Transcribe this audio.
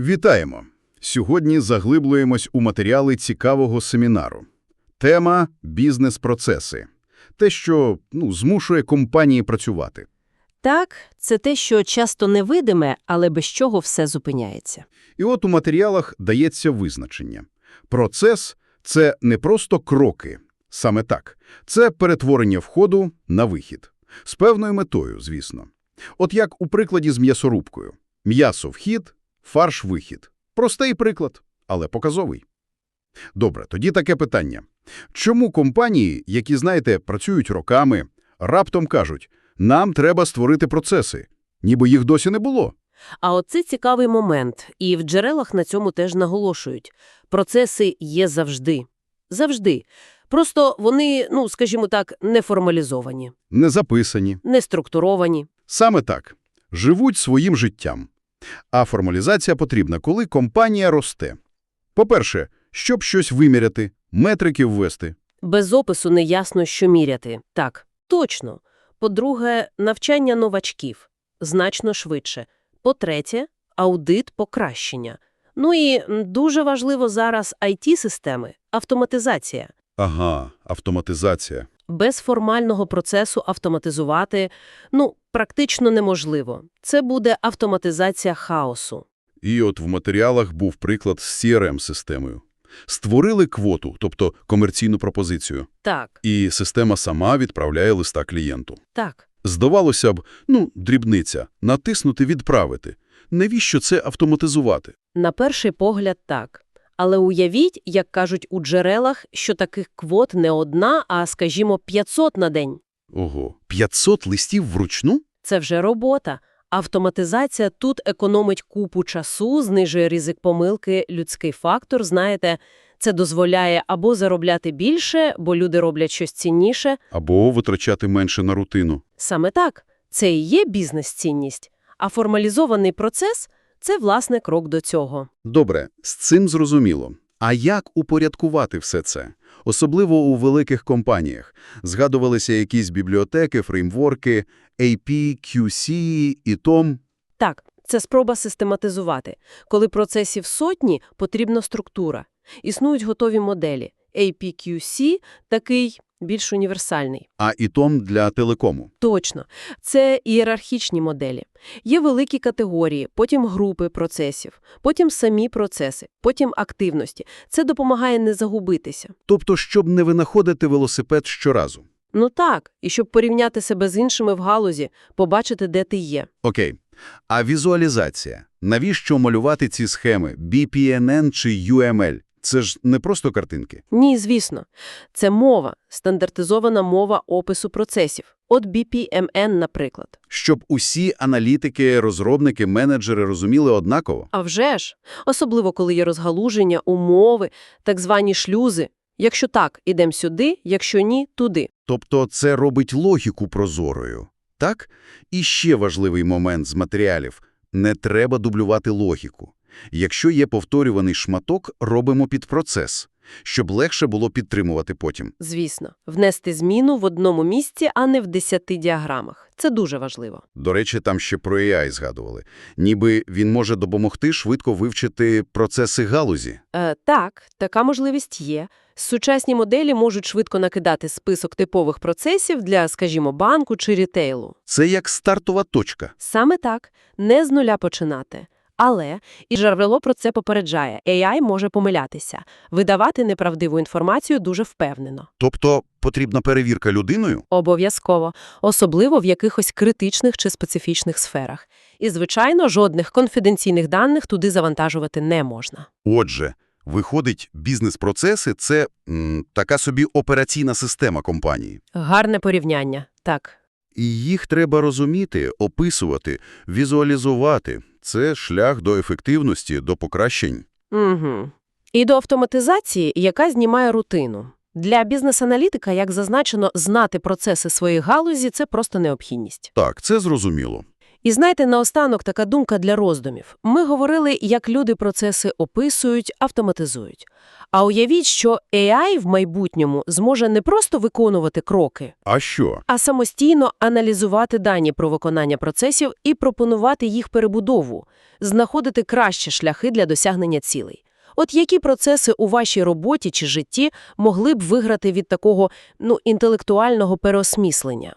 Вітаємо! Сьогодні заглиблюємось у матеріали цікавого семінару. Тема – бізнес-процеси. Те, що ну, змушує компанії працювати. Так, це те, що часто невидиме, але без чого все зупиняється. І от у матеріалах дається визначення. Процес – це не просто кроки. Саме так. Це перетворення входу на вихід. З певною метою, звісно. От як у прикладі з м'ясорубкою. М'ясо – вхід, фарш – вихід. Простий приклад, але показовий. Добре, тоді таке питання. Чому компанії, які, знаєте, працюють роками, раптом кажуть, нам треба створити процеси, ніби їх досі не було? А оце цікавий момент, і в джерелах на цьому теж наголошують. Процеси є завжди. Завжди. Просто вони, ну, скажімо так, не формалізовані, Не записані. не структуровані. Саме так. Живуть своїм життям. А формалізація потрібна, коли компанія росте. По-перше, щоб щось виміряти, метрики ввести. Без опису не ясно, що міряти. Так, точно. По-друге, навчання новачків. Значно швидше. По-третє, аудит покращення. Ну і дуже важливо зараз IT-системи, автоматизація. Ага, автоматизація. Без формального процесу автоматизувати, ну, практично неможливо. Це буде автоматизація хаосу. І от в матеріалах був приклад з CRM-системою. Створили квоту, тобто комерційну пропозицію, Так, і система сама відправляє листа клієнту. так. Здавалося б, ну, дрібниця, натиснути «Відправити». Навіщо це автоматизувати? На перший погляд так. Але уявіть, як кажуть у джерелах, що таких квот не одна, а, скажімо, 500 на день. Ого, 500 листів вручну? Це вже робота. Автоматизація тут економить купу часу, знижує ризик помилки, людський фактор, знаєте, це дозволяє або заробляти більше, бо люди роблять щось цінніше. Або витрачати менше на рутину. Саме так, це і є бізнес-цінність. А формалізований процес – це, власне, крок до цього. Добре, з цим зрозуміло. А як упорядкувати все це? Особливо у великих компаніях. Згадувалися якісь бібліотеки, фреймворки, AP, QC і TOM. Так, це спроба систематизувати. Коли процесів сотні, потрібна структура. Існують готові моделі. APQC – такий більш універсальний. А і TOM для телекому. Точно. Це ієрархічні моделі. Є великі категорії, потім групи процесів, потім самі процеси, потім активності. Це допомагає не загубитися. Тобто, щоб не винаходити велосипед щоразу. Ну так, і щоб порівняти себе з іншими в галузі, побачити, де ти є. Окей. А візуалізація? Навіщо малювати ці схеми BPNN чи UML? Це ж не просто картинки. Ні, звісно. Це мова, стандартизована мова опису процесів. От BPMN, наприклад. Щоб усі аналітики, розробники, менеджери розуміли однаково. А вже ж, особливо коли є розгалуження, умови, так звані шлюзи. Якщо так, ідемо сюди, якщо ні, туди. Тобто це робить логіку прозорою. Так? І ще важливий момент з матеріалів – не треба дублювати логіку. Якщо є повторюваний шматок, робимо під процес, щоб легше було підтримувати потім. Звісно, внести зміну в одному місці, а не в десяти діаграмах. Це дуже важливо. До речі, там ще про AI згадували. Ніби він може допомогти швидко вивчити процеси галузі. Е, так, така можливість є. Сучасні моделі можуть швидко накидати список типових процесів для, скажімо, банку чи рітейлу. Це як стартова точка. Саме так, не з нуля починати. Але, і джерело про це попереджає, AI може помилятися, видавати неправдиву інформацію дуже впевнено. Тобто потрібна перевірка людиною? Обов'язково, особливо в якихось критичних чи специфічних сферах. І, звичайно, жодних конфіденційних даних туди завантажувати не можна. Отже, виходить, бізнес-процеси – це м, така собі операційна система компанії. Гарне порівняння, так. І їх треба розуміти, описувати, візуалізувати. Це шлях до ефективності, до покращень. Угу. І до автоматизації, яка знімає рутину. Для бізнес-аналітика, як зазначено, знати процеси своєї галузі – це просто необхідність. Так, це зрозуміло. І знаєте, наостанок така думка для роздумів. Ми говорили, як люди процеси описують, автоматизують. А уявіть, що AI в майбутньому зможе не просто виконувати кроки, А що? а самостійно аналізувати дані про виконання процесів і пропонувати їх перебудову, знаходити кращі шляхи для досягнення цілей. От які процеси у вашій роботі чи житті могли б виграти від такого ну, інтелектуального переосміслення?